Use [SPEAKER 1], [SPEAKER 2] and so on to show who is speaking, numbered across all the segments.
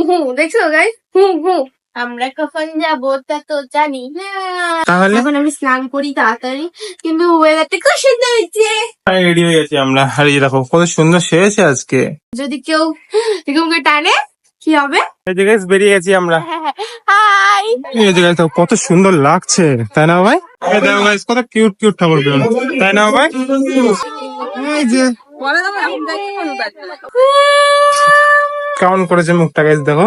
[SPEAKER 1] হুম দেখছ গাইস হুম হুম। আমরা কখন যাব তা তো জানি না।
[SPEAKER 2] তাহলে?
[SPEAKER 1] এখন আমি স্নান করি তাড়াতাড়ি কিন্তু ওয়েদারটা খুব সুন্দর হচ্ছে।
[SPEAKER 2] রেডি হয়ে গেছি আমরা। আর এই যে দেখো কত সুন্দর সেরেছে আজকে।
[SPEAKER 1] যদি কেউ এরকম করে টানে কি হবে?
[SPEAKER 2] এই যে বেরিয়ে গেছি আমরা।
[SPEAKER 1] হাই
[SPEAKER 2] এই যে কত সুন্দর লাগছে তাই না ভাই? এই দেখো কত কিউট কিউট ঠাকুর তাই না ভাই? এই যে। কেমন করেছে মুখটা গেছে দেখো।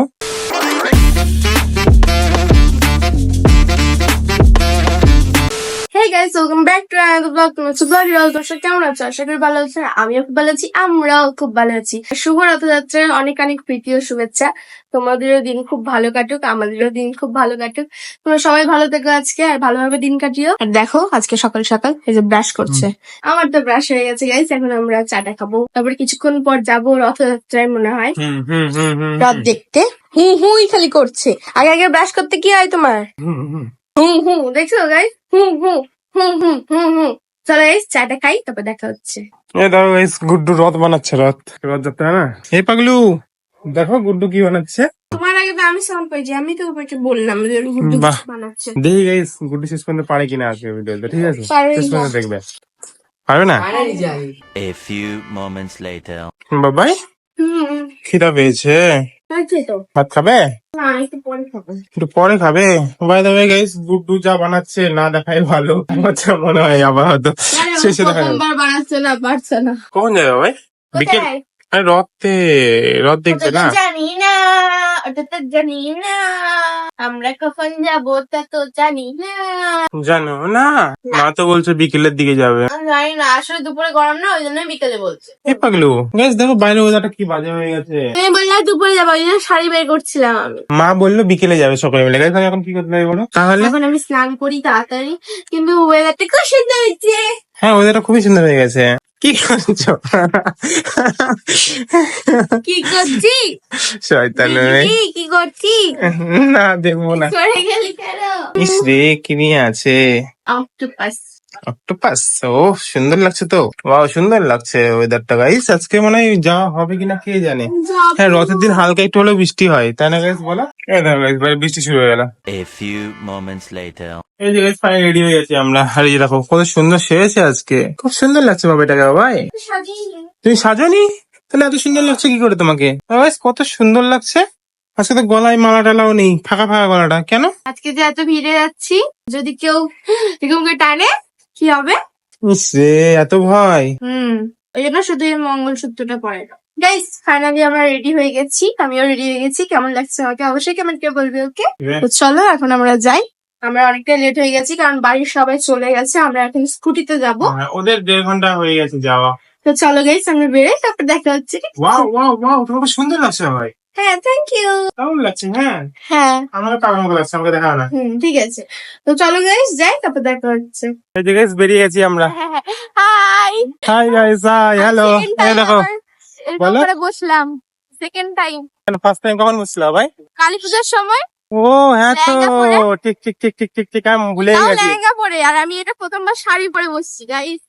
[SPEAKER 1] Hey guys welcome back to another blog তোমার সুপার হিরো দর্শক কেমন আছো? আশা করি ভালো আছো আমিও খুব ভালো আছি আমরাও খুব ভালো আছি। শুভ রথযাত্রার অনেক অনেক প্রীতি ও শুভেচ্ছা। তোমাদেরও দিন খুব ভালো কাটুক আমাদেরও দিন খুব ভালো কাটুক। তোমরা সবাই ভালো থেকো আজকে আর ভালোভাবে দিন কাটিও। আর দেখো আজকে সকাল সকাল এই যে ব্রাশ করছে। আমার তো ব্রাশ হয়ে গেছে গাইস এখন আমরা চাটা খাব। তারপর কিছুক্ষণ পর যাব রথযাত্রায় মনে হয়। রথ দেখতে। হুম হুই খালি করছে। আগে আগে ব্রাশ করতে কি হয় তোমার?
[SPEAKER 2] হুম, হুম।
[SPEAKER 1] হুম। হুম দেখছ গাইস হুম হুম হুম হুম হুম হুম। চলো গাইস চাটা খাই তারপর দেখা হচ্ছে।
[SPEAKER 2] গুড্ডু রথ বানাচ্ছে রথ। রথ যাত্রা না? এই পাগলু দেখো গুড্ডু কি বানাচ্ছে।
[SPEAKER 1] তোমার আগে তো আমি সাউন্ড পেয়েছি আমি তো তোমাকে বললাম যে গুড্ডু
[SPEAKER 2] বাহ।
[SPEAKER 1] বানাচ্ছে।
[SPEAKER 2] দেখি গাইস গুড্ডু শেষ পর্যন্ত পারে কিনা আজকে ভিডিওতে ঠিক আছে?
[SPEAKER 1] পারবে
[SPEAKER 2] শেষ পর্যন্ত দেখবে। পারবে না?
[SPEAKER 3] A few moments later.
[SPEAKER 2] বাবাই
[SPEAKER 1] হুম।
[SPEAKER 2] খিদা পেয়েছে।
[SPEAKER 1] তো।
[SPEAKER 2] ভাত খাবে?
[SPEAKER 1] একটু পরে খাব।
[SPEAKER 2] একটু পরে খাবে? By the way guys Guddu যা বানাচ্ছে না দেখাই ভালো। আচ্ছা মনে হয় আবার হয়তো শেষে দেখা যাবে।
[SPEAKER 1] বানাচ্ছে না পারছে না।
[SPEAKER 2] কখন যাবে ভাই? বিকেল? আরে রথে রথ দেখবে
[SPEAKER 1] ওটা
[SPEAKER 2] না
[SPEAKER 1] জানি না ওটা তো জানি না। আমরা কখন যাব তা তো জানি না।
[SPEAKER 2] জানো না? মা তো বলছে বিকেলের দিকে যাবে।
[SPEAKER 1] জানি না আসলে দুপুরে গরম না ওই জন্য বিকেলে বলছে।
[SPEAKER 2] এ পাগলু? গাইস দেখো বাইরে ওয়েদারটা কি বাজে হয়ে গেছে।
[SPEAKER 1] আমি বললাম দুপুরে যাব ওই জন্য শাড়ি বের করছিলাম আমি।
[SPEAKER 2] মা বলল বিকেলে যাবে সকালে মিলে। গাইস আমি এখন কি করতে হবে বলো? তাহলে?
[SPEAKER 1] এখন আমি স্নান করি তাড়াতাড়ি কিন্তু ওয়েদারটা খুব সুন্দর হচ্ছে
[SPEAKER 2] হ্যাঁ ওয়েদারটা খুবই সুন্দর হয়ে গেছে। কি করছ?
[SPEAKER 1] কি করছি?
[SPEAKER 2] শয়তান।
[SPEAKER 1] কি করছি?
[SPEAKER 2] না দেখব না।
[SPEAKER 1] সরে গেলি কেন?
[SPEAKER 2] ইস রে কি নিয়ে আছে?
[SPEAKER 1] অক্টোপাস
[SPEAKER 2] অক্টোপাস ও সুন্দর লাগছে তো। ওয়াও সুন্দর লাগছে ওয়েদারটা গাইস আজকে মনে হয় যাওয়া হবে কিনা কে জানে। হ্যাঁ রথের দিন হালকা একটু হলেও বৃষ্টি হয়। তাই না গাইস বলো। এই দেখো guys, বৃষ্টি শুরু হয়ে গেল. এই যে গাইস ফাইনালি রেডি হয়ে গেছি আমরা। আর এই দেখো কত সুন্দর আজকে। খুব সুন্দর লাগছে বাবা এটাকে বাবাই
[SPEAKER 1] সাজিয়ে
[SPEAKER 2] তুমি সাজানি? তাহলে এত সুন্দর লাগছে কি করে তোমাকে? গাইস কত সুন্দর লাগছে। আজকে তো গলায় মালা টালাও নেই ফাঁকা ফাঁকা গলাটা। কেন?
[SPEAKER 1] আজকে যে এত ভিড়ে যাচ্ছি যদি কেউ এরকম করে টানে কি হবে?
[SPEAKER 2] এত ভয়।
[SPEAKER 1] হুম ওই জন্য শুধু এই মঙ্গলসূত্রটা পরে না গাইস ফাইনালি আমরা রেডি হয়ে গেছি। আমিও রেডি হয়ে গেছি। কেমন লাগছে আমাকে অবশ্যই কেমন কেউ বলবে ওকে তো চলো এখন আমরা যাই। আমরা অনেকটা লেট হয়ে গেছি কারণ বাড়ির সবাই চলে গেছে। আমরা এখন স্কুটিতে যাব।
[SPEAKER 2] হ্যাঁ, ওদের দেড় ঘণ্টা হয়ে গেছে যাওয়া।
[SPEAKER 1] তো চলো গাইস আমরা বেরোই তারপর দেখা হচ্ছে
[SPEAKER 2] ওয়াও ওয়াও ওয়াও তোমাকে সুন্দর লাগছে ভাই
[SPEAKER 1] হ্যাঁ থ্যাংক ইউ
[SPEAKER 2] কেমন লাগছে? হ্যাঁ?
[SPEAKER 1] হ্যাঁ।
[SPEAKER 2] পাগল মতো লাগছে আমাকে দেখা না।
[SPEAKER 1] হুম ঠিক আছে। তো চলো গাইস যাই তারপর দেখা হচ্ছে।
[SPEAKER 2] এই যে গাইস বেরিয়ে গেছি আমরা।
[SPEAKER 1] Hi
[SPEAKER 2] hi guys hi hello এই দেখো। বলো।
[SPEAKER 1] বসলাম সেকেন্ড টাইম
[SPEAKER 2] ফার্স্ট টাইম কখন বসছিল ভাই?
[SPEAKER 1] কালী পূজার সময়?
[SPEAKER 2] ও হ্যাঁ তো ঠিক ঠিক ঠিক ঠিক ঠিক ঠিক আমি ভুলে গেছি।
[SPEAKER 1] লেহেঙ্গা পরে আর আমি এটা প্রথমবার শাড়ি পরে বসছি গাইস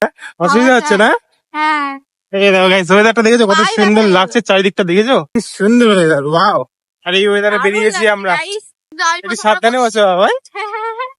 [SPEAKER 2] অসুবিধা হচ্ছে না?
[SPEAKER 1] হ্যাঁ।
[SPEAKER 2] এই দেখো গাইস ওয়েদারটা দেখেছ? কত সুন্দর লাগছে চারিদিকটা দেখেছ? কি সুন্দর ওয়েদার ওয়াও আর এই ওয়েদারে বেরিয়েছি আমরা। একটু সাবধানে বসো ভাই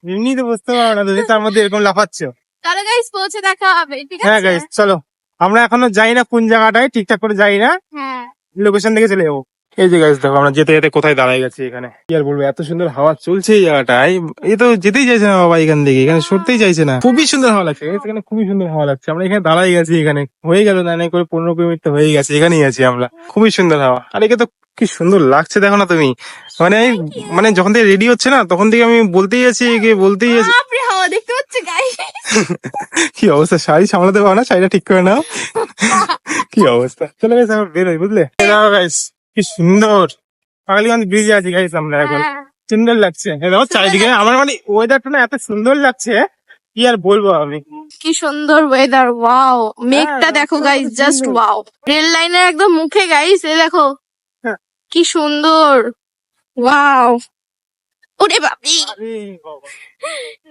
[SPEAKER 2] এমনি তো বুঝতে পারো না তুমি তার মধ্যে এরকম লাফাচ্ছ।
[SPEAKER 1] চলো গাইস পৌঁছে দেখা হবে ঠিক
[SPEAKER 2] হ্যাঁ গাইস চলো। আমরা এখনও যাই না কোন জায়গাটায় ঠিকঠাক করে যাই না।
[SPEAKER 1] হ্যাঁ।
[SPEAKER 2] লোকেশন দেখে চলে যাব। এই যে গাইস দেখো আমরা যেতে যেতে কোথায় দাঁড়াই গেছি এখানে। কি আর বলব এত সুন্দর হাওয়া চলছে এই জায়গাটায় এ তো যেতেই চাইছে না বাবা এখান থেকে এখানে সরতেই চাইছে না। খুবই সুন্দর হাওয়া লাগছে এখানে খুবই সুন্দর হাওয়া লাগছে। আমরা এখানে দাঁড়াই গেছি এখানে হয়ে গেল না করে পনেরো কিলোমিটার তো হয়ে গেছে এখানেই আছি আমরা। খুবই সুন্দর হাওয়া। আর একে তো কি সুন্দর লাগছে দেখো না তুমি। মানে আমি মানে যখন থেকে রেডি হচ্ছে না তখন থেকে আমি বলতেই আছি একে বলতেই আছি।
[SPEAKER 1] হাওয়া দেখতে
[SPEAKER 2] কি অবস্থা? শাড়ি সামলাতে পারো না? শাড়িটা ঠিক করে নাও। কি অবস্থা? চলে গেছে আমার বেরোই বুঝলে? গাইস কি সুন্দর। পাগলিগঞ্জ ব্রিজে আছি গাইস আমরা এখন।
[SPEAKER 1] হ্যাঁ।
[SPEAKER 2] সুন্দর লাগছে। দেখো চারিদিকে আমার মানে ওয়েদারটা না এত সুন্দর লাগছে কি আর বলব আমি।
[SPEAKER 1] কি সুন্দর ওয়েদার ওয়াও মেঘটা
[SPEAKER 2] হ্যাঁ,
[SPEAKER 1] দেখো গাইস জাস্ট। ওয়াও রেল লাইনের একদম মুখে গাইস এ দেখো।
[SPEAKER 2] হ্যাঁ।
[SPEAKER 1] কি সুন্দর। ওয়াও ওরে বাপরে।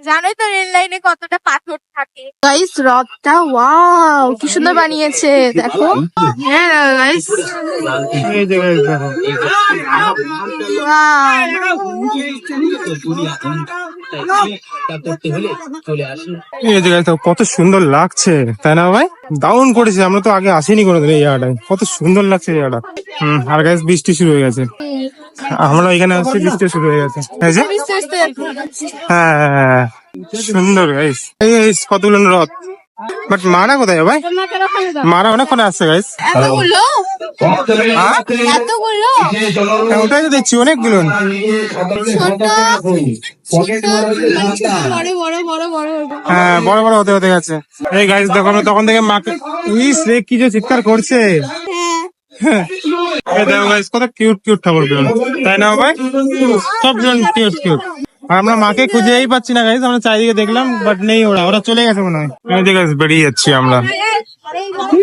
[SPEAKER 1] জানোই তো রেল লাইনে কতটা পাথর থাকে। গাইস রথটা ওয়াও কি সুন্দর বানিয়েছে দেখো। হ্যাঁ গাইস
[SPEAKER 2] কত সুন্দর লাগছে তাই না ভাই? দারুণ করেছে আমরা তো আগে আসিনি কোনোদিন এই জায়গাটায়। কত সুন্দর লাগছে এই জায়গাটা। হম আর গাইস বৃষ্টি শুরু হয়ে গেছে। আমরা এখানে আসছি বৃষ্টি শুরু হয়ে গেছে। হ্যাঁ সুন্দর গাইস এই কতগুলো রথ? বাট মারা কোথায় ভাই? মারা অনেকক্ষণ আসছে গাইস হ্যাঁ? হ্যাঁ, ওটাই তো দেখছি অনেকগুলো। হ্যাঁ বড় বড় হতে হতে গেছে। এই গাইস দেখো তখন থেকে মাকে ইস রে কি যে চিৎকার করছে। হ্যাঁ। দেখো গাইস কত কিউট কিউট ঠাকুর তাই না ভাই? সবজন কিউট কিউট আর আমরা মাকে খুঁজেই পাচ্ছি না গাইস আমরা চারিদিকে দেখলাম বাট নেই ওরা। ওরা চলে গেছে মনে হয়। এই বেরিয়ে যাচ্ছি আমরা।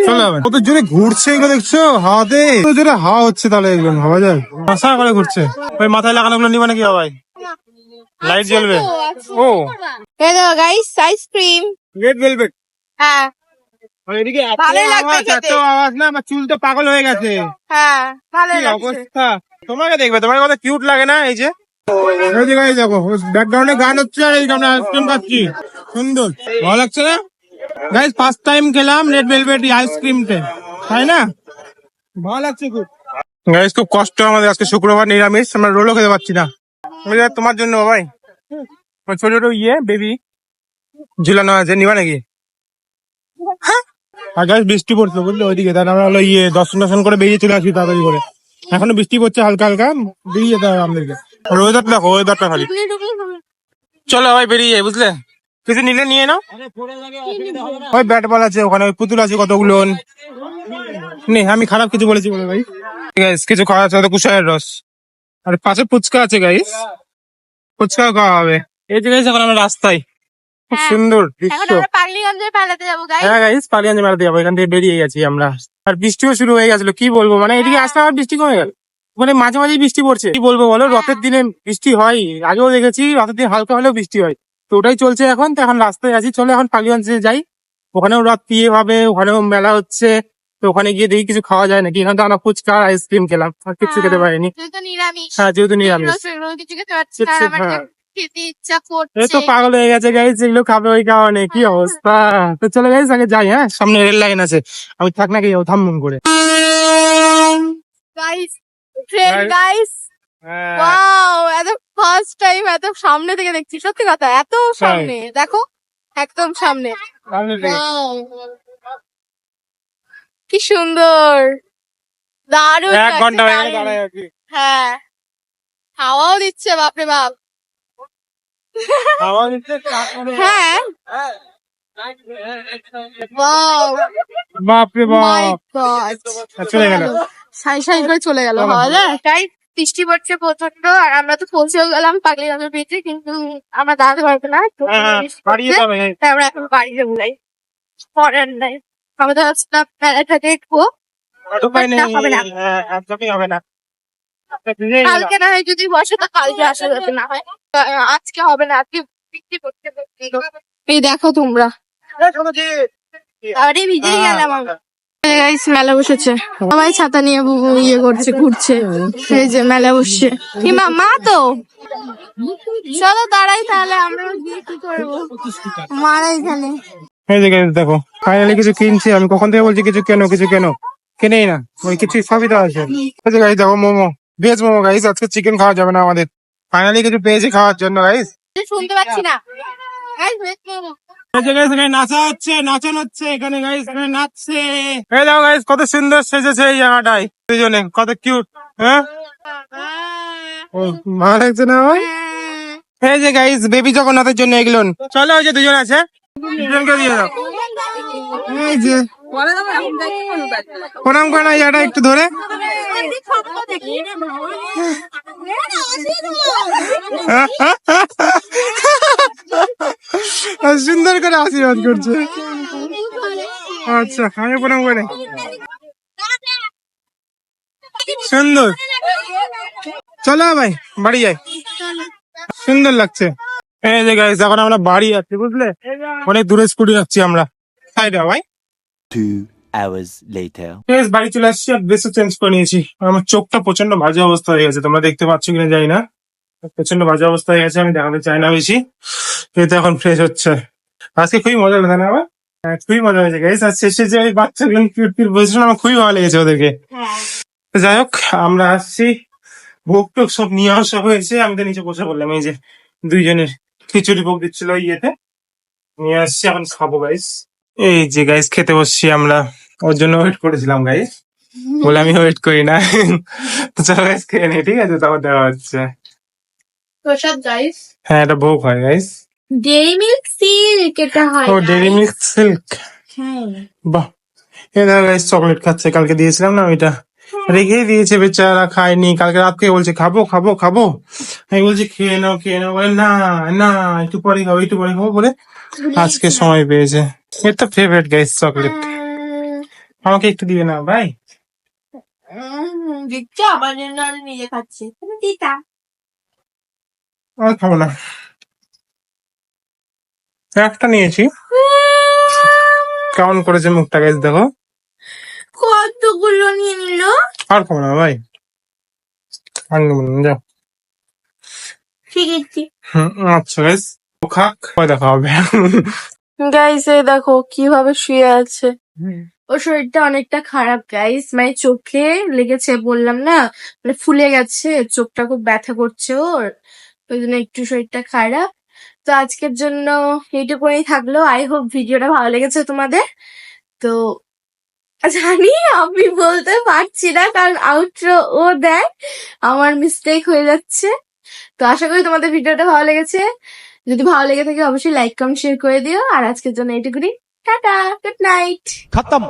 [SPEAKER 2] চলে কত জোরে ঘুরছে এগুলো দেখছ? হাওয়াতে কত জোরে হাওয়া হচ্ছে তাহলে এগুলো ভাবা যায়? আশা করে ঘুরছে। ওই মাথায় লাগানো গুলো নিবা নাকি ভাই লাইট জ্বলবে। ও।
[SPEAKER 1] Guys ice cream
[SPEAKER 2] red velvet
[SPEAKER 1] হ্যাঁ।
[SPEAKER 2] আর এত আওয়াজ, এত আওয়াজ না আমার চুল তো পাগল হয়ে গেছে।
[SPEAKER 1] হ্যাঁ ভালো
[SPEAKER 2] অবস্থা? তোমাকে দেখবে তোমার কিউট লাগে না এই যে? গাইস দেখো ব্যাকগ্রাউন্ডে গান হচ্ছে আর এই আমরা আইসক্রিম খাচ্ছি। সুন্দর। ভালো লাগছে না? গাইস ফার্স্ট টাইম খেলাম রেড ভেলভেট তাই না? ভালো লাগছে খুব। গাইস খুব কষ্ট আমাদের আজকে শুক্রবার নিরামিষ আমরা রোলও খেতে পারছি না। তোমার জন্য ভাই। ছোট ছোট ইয়ে বেবি ঝুলানো আছে নিবা নাকি? আর গাছ বৃষ্টি পড়ছে বুঝলো? ওইদিকে তাহলে আমরা হলো ইয়ে দর্শন দর্শন করে বেরিয়ে চলে আসি তাড়াতাড়ি করে। এখনও বৃষ্টি পড়ছে হালকা হালকা বেরিয়ে যেতে হবে আমাদেরকে। ওয়েদারটা দেখো ওয়েদারটা খালি। চলো ভাই বেরিয়ে যাই বুঝলে? কিছু নিলে নিয়ে নাও। ওই ব্যাট বল আছে ওখানে ওই পুতুল আছে কতগুলো। নেই আমি খারাপ কিছু বলেছি বলে ভাই। গাইস কিছু খাওয়া আছে কুশায়ের রস। আর পাশে ফুচকা আছে গাইস ফুচকাও খাওয়া হবে। এই যে গাইস এখন আমরা রাস্তায়। খুব
[SPEAKER 1] হ্যাঁ।
[SPEAKER 2] সুন্দর
[SPEAKER 1] এখন
[SPEAKER 2] দৃশ্য।
[SPEAKER 1] পাগলিগঞ্জে যাব
[SPEAKER 2] হ্যাঁ গাইস মেলাতে যাব এখান থেকে বেরিয়ে গেছি আমরা। আর বৃষ্টিও শুরু হয়ে গেছিল কি বলব? মানে এদিকে আসতে আমার বৃষ্টি কমে গেল। মানে মাঝে মাঝে বৃষ্টি পড়ছে। কি বলব বলো? রথের দিনে বৃষ্টি হয় আগেও দেখেছি রথের দিন হালকা হলেও বৃষ্টি হয়। তো ওটাই চলছে এখন তো এখন রাস্তায় আছি চলো এখন পালিগঞ্জে যাই। ওখানেও রথ পিয়ে হবে ওখানেও মেলা হচ্ছে তো ওখানে গিয়ে দেখি কিছু খাওয়া যায় নাকি। এখানে তো আমরা ফুচকা আইসক্রিম খেলাম আর কিছু খেতে পারিনি। হ্যাঁ যেহেতু নিরামিষ।
[SPEAKER 1] খেতে
[SPEAKER 2] হ্যাঁ। এই তো পাগল হয়ে গেছে গাইস যেগুলো খাবে ওই কারণে কি অবস্থা? তো চলে গাইস আগে যাই হ্যাঁ? সামনে রেল লাইন আছে। আমি থাক না গিয়ে থামুন করে।
[SPEAKER 1] গাইস ট্রেন গাইস
[SPEAKER 2] হ্যাঁ।
[SPEAKER 1] ওয়াও এত ফার্স্ট টাইম এত সামনে থেকে দেখছি। সত্যি কথা এত সামনে। দেখো একদম সামনে। কি সুন্দর। দারুণ
[SPEAKER 2] এক ঘণ্টা হয়ে গেল
[SPEAKER 1] হ্যাঁ। হাওয়াও দিচ্ছে বাপরে বাপ। হ্যাঁ।
[SPEAKER 2] বাপরে বাপ। চলে গেল।
[SPEAKER 1] সাই সাই করে চলে গেল। হাওয়া যায় তাই বৃষ্টি পড়ছে প্রচণ্ড আর আমরা তো পৌঁছেও গেলাম পাগলি গাছের পেটে কিন্তু আমরা দাঁড়াতে পারব না তো
[SPEAKER 2] হ্যাঁ,
[SPEAKER 1] তাই আমরা এখন বাড়ি যাব পরের নাই। আমাদের হচ্ছে মেলাটা দেখব হবে না।
[SPEAKER 2] হ্যাঁ, হবে না।
[SPEAKER 1] কালকে না হয় যদি বসে তো কালকে আসা যাবে, না হয়। আজকে হবে না, আজকে পড়ছে প্রচণ্ড। এই দেখো তোমরা। আরে ভিজেই গেলাম মেলা বসেছে। সবাই ছাতা নিয়ে ইয়ে করছে, ঘুরছে। এই যে মেলা বসছে। হিমা মা তো। চলো, দাঁড়াই তাহলে, আমরা গিয়ে কি করব? মারা এখানে।
[SPEAKER 2] এই যে দেখো ফাইনালি কিছু কিনছি। আমি কখন থেকে বলছি, কিছু কেন কিছু কেন? কেনেই না। ওই কিছু সবই তো আছে। এই যে দেখো মোমো। ভেজ মোমো গাইস আজকে চিকেন খাওয়া যাবে না আমাদের। ফাইনালি কিছু পেয়েছি খাওয়ার জন্য গাইস
[SPEAKER 1] শুনতে পাচ্ছি না। গাইস
[SPEAKER 2] guys এখানে নাচা হচ্ছে নাচন হচ্ছে এখানে গাইস এখানে নাচছে। এই দেখো গাইস কত সুন্দর সেজেছে এই জায়গাটায় দুজনে কত কিউট হ্যাঁ? ও, ভালো লাগছে না ভাই এই যে গাইস বেবি জগন্নাথের জন্য এগুলো। চলো ওই যে দুজন আছে দুজনকে দিয়ে দাও। এই যে প্রণাম করে এটা একটু ধরে। আর সুন্দর করে আশীর্বাদ করছে। আচ্ছা আমি প্রণাম করে সুন্দর। চলো ভাই, বাড়ি যাই। সুন্দর লাগছে। এই যে গাইস এখন আমরা বাড়ি যাচ্ছি, বুঝলে? অনেক দূরে স্কুটি যাচ্ছি আমরা। রে ভাই।
[SPEAKER 3] Two hours later.
[SPEAKER 2] বেশ বাড়ি চলে আসছি আর ড্রেসও চেঞ্জ করে নিয়েছি। আমার চোখটা প্রচণ্ড বাজে অবস্থা হয়ে গেছে তোমরা দেখতে পাচ্ছ কিনা জানি না। প্রচণ্ড বাজে অবস্থা হয়ে গেছে আমি দেখাতে চাই না বেশি। এটা এখন ফ্রেশ হচ্ছে। আজকে খুবই মজা লাগে না আবার হ্যাঁ, খুবই মজা হয়েছে গাইস আর শেষে যে ওই বাচ্চাগুলো কিউট কিউট বসেছিল আমার খুবই ভালো লেগেছে ওদেরকে। তো যাই হোক আমরা আসছি। ভোগ টোক সব নিয়ে আসা হয়েছে আমি তো নিচে বসে বললাম এই যে দুইজনের খিচুড়ি ভোগ দিচ্ছিল ওই ইয়েতে। নিয়ে আসছি এখন খাব গাইস এই যে গাইস খেতে বসছি আমরা। ওর জন্য ওয়েট করেছিলাম গাইস বলে আমি ওয়েট করি না। তো চলো গাইস খেয়ে নি ঠিক আছে? তারপর দেওয়া হচ্ছে।
[SPEAKER 1] প্রসাদ গাইস
[SPEAKER 2] হ্যাঁ এটা ভোগ হয় গাইস
[SPEAKER 1] ডেরি মিল্ক সিল্ক এটা হয়
[SPEAKER 2] ও মিল্ক সিল্ক
[SPEAKER 1] হ্যাঁ।
[SPEAKER 2] বাহ। দেখো গাইস চকলেট খাচ্ছে। কালকে দিয়েছিলাম না ওইটা? রেখে দিয়েছে বেচারা খায়নি। কালকে রাত থেকে বলছে খাব খাব খাব। আমি বলছি খেয়ে নাও খেয়ে নাও। বলে না না একটু পরে খাব একটু পরে খাব। বলে আজকে সময় পেয়েছে। তো ফেভারিট গাইস চকলেট আমাকে একটু দিবে না ভাই?
[SPEAKER 1] দিচ্ছে? আমার জন্য আমি নিজে খাচ্ছি। তুমি দিতা।
[SPEAKER 2] আমি খাব না। একটা নিয়েছি। কেমন করেছে মুখটা গাইস দেখো।
[SPEAKER 1] কতগুলো নিয়ে নিল?
[SPEAKER 2] আর খাব না ভাই। আর নেব না যাও।
[SPEAKER 1] ঠিক আছে।
[SPEAKER 2] আচ্ছা গাইস খাক দেখা হবে।
[SPEAKER 1] গাইস এই দেখো কীভাবে শুয়ে আছে। ওর শরীরটা অনেকটা খারাপ গাইস মানে চোখে লেগেছে বললাম না? মানে ফুলে গেছে চোখটা খুব ব্যথা করছে ওর। ওই জন্য একটু শরীরটা খারাপ। তো আজকের জন্য এইটুকুই থাকল। আই হোপ ভিডিওটা ভালো লেগেছে তোমাদের। তো জানি আমি বলতে পারছি না কারণ আউটরো ও দেয়। আমার মিস্টেক হয়ে যাচ্ছে। তো আশা করি তোমাদের ভিডিওটা ভালো লেগেছে। যদি ভালো লেগে থাকে, অবশ্যই লাইক কমেন্ট শেয়ার করে দিও। আর আজকের জন্য এটুকুনি টাটা গুড নাইট
[SPEAKER 4] খতম!